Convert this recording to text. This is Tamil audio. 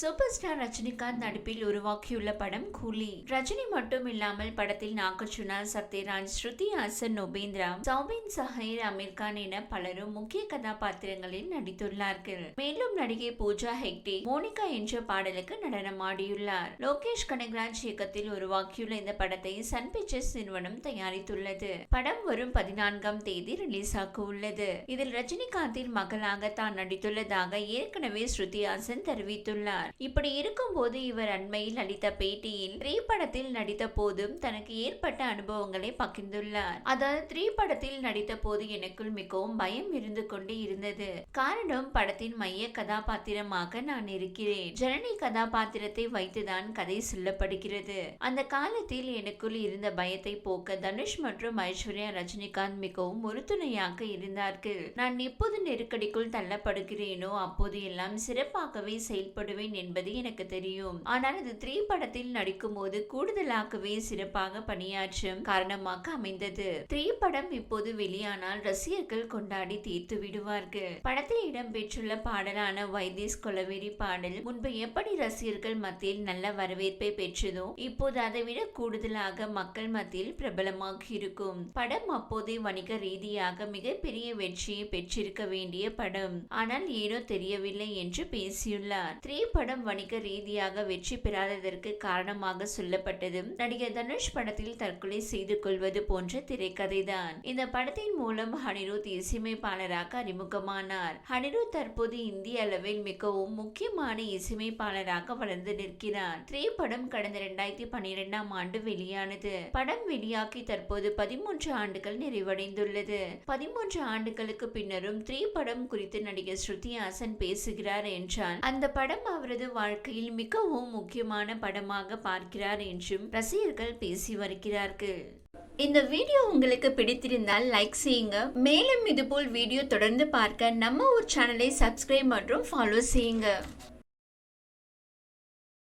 சூப்பர் ஸ்டார் ரஜினிகாந்த் நடிப்பில் உருவாக்கியுள்ள படம் கூலி. ரஜினி மட்டும் இல்லாமல் படத்தில் நாகர்ஜுனா சத்யராஜ் ஸ்ருதி ஹாசன் நொபேந்திரா சௌபின் சஹீர் அமீர்கான் என பலரும் முக்கிய கதாபாத்திரங்களில் நடித்துள்ளார்கள். மேலும் நடிகை பூஜா ஹெக்டே மோனிகா என்ற பாடலுக்கு நடனமாடியுள்ளார். லோகேஷ் கனகராஜ் இயக்கத்தில் உருவாக்கியுள்ள இந்த படத்தை சன் பிக்சர்ஸ் நிறுவனம் தயாரித்துள்ளது. படம் வரும் பதினான்காம் தேதி ரிலீஸ் ஆக உள்ளது இதில் ரஜினிகாந்தின் மகளாக தான் நடித்துள்ளதாக ஏற்கனவே ஸ்ருதி ஹாசன் தெரிவித்துள்ளார். இப்படி இருக்கும்போது இவர் அண்மையில் அளித்த பேட்டியில் த்ரீ படத்தில் நடித்த போதும் தனக்கு ஏற்பட்ட அனுபவங்களை பகிர்ந்துள்ளார். அதாவது த்ரீ படத்தில் நடித்த போது எனக்குள் மிகவும் பயம் இருந்து கொண்டு இருந்தது. காரணம் படத்தின் மைய கதாபாத்திரமாக நான் இருக்கிறேன். ஜனனி கதாபாத்திரத்தை வைத்துதான் கதை சொல்லப்படுகிறது. அந்த காலத்தில் எனக்குள் இருந்த பயத்தை போக்க தனுஷ் மற்றும் ஐஸ்வர்யா ரஜினிகாந்த் மிகவும் உறுதுணையாக இருந்தார்கள். நான் எப்போது நெருக்கடிக்குள் தள்ளப்படுகிறேனோ அப்போது எல்லாம் சிறப்பாகவே செயல்படுவேன் என்பது எனக்கு தெரியும். ஆனால் இது த்ரீ படத்தில் நடிக்கும் போது கூடுதலாகவே சிறப்பாக பணியாற்றும் காரணமாக அமைந்தது. த்ரீ படம் இப்போது வெளியானால் ரசிகர்கள் கொண்டாடி தீர்த்து விடுவார்கள். படத்தில் இடம்பெற்றுள்ள பாடலான வைத்தீஸ் கொலவெறி பாடல் முன்பு எப்படி ரசிகர்கள் மத்தியில் நல்ல வரவேற்பை பெற்றதோ இப்போது அதைவிட கூடுதலாக மக்கள் மத்தியில் பிரபலமாக இருக்கும். படம் அப்போதே வணிக ரீதியாக மிகப்பெரிய வெற்றியை பெற்றிருக்க வேண்டிய படம். ஆனால் ஏனோ தெரியவில்லை என்று பேசியுள்ளார். த்ரீ படம் வணிக ரீதியாக வெற்றி பெறாததற்கு காரணமாக சொல்லப்பட்டது. நடிகர் தனுஷ் படத்தில் தற்கொலை செய்து கொள்வது போன்ற திரைக்கதைதான். இந்த படத்தின் மூலம் ஹனிருத் இசையமைப்பாளராக அறிமுகமானார். ஹனிருத் தற்போது இந்திய அளவில் மிகவும் முக்கியமான இசையமைப்பாளராக வளர்ந்து நிற்கிறார். திரைப்படம் படம் கடந்த இரண்டாயிரத்தி பன்னிரெண்டாம் ஆண்டு வெளியானது. படம் வெளியாகி தற்போது பதிமூன்று ஆண்டுகள் நிறைவடைந்துள்ளது. பதிமூன்று ஆண்டுகளுக்கு பின்னரும் திரைப்படம் படம் குறித்து நடிகர் ஸ்ருதி ஹாசன் பேசுகிறார் என்றால் அந்த படம் அவர் அவரது வாழ்க்கையில் மிகவும் முக்கியமான படமாக பார்க்கிறார் என்றும் ரசிகர்கள் பேசி வருகிறார்கள். இந்த வீடியோ உங்களுக்கு பிடித்திருந்தால் லைக் செய்யுங்க. மேலும் இதுபோல் வீடியோ தொடர்ந்து பார்க்க நம்ம ஒரு சேனலை சப்ஸ்கிரைப் மற்றும் ஃபாலோ செய்யுங்க.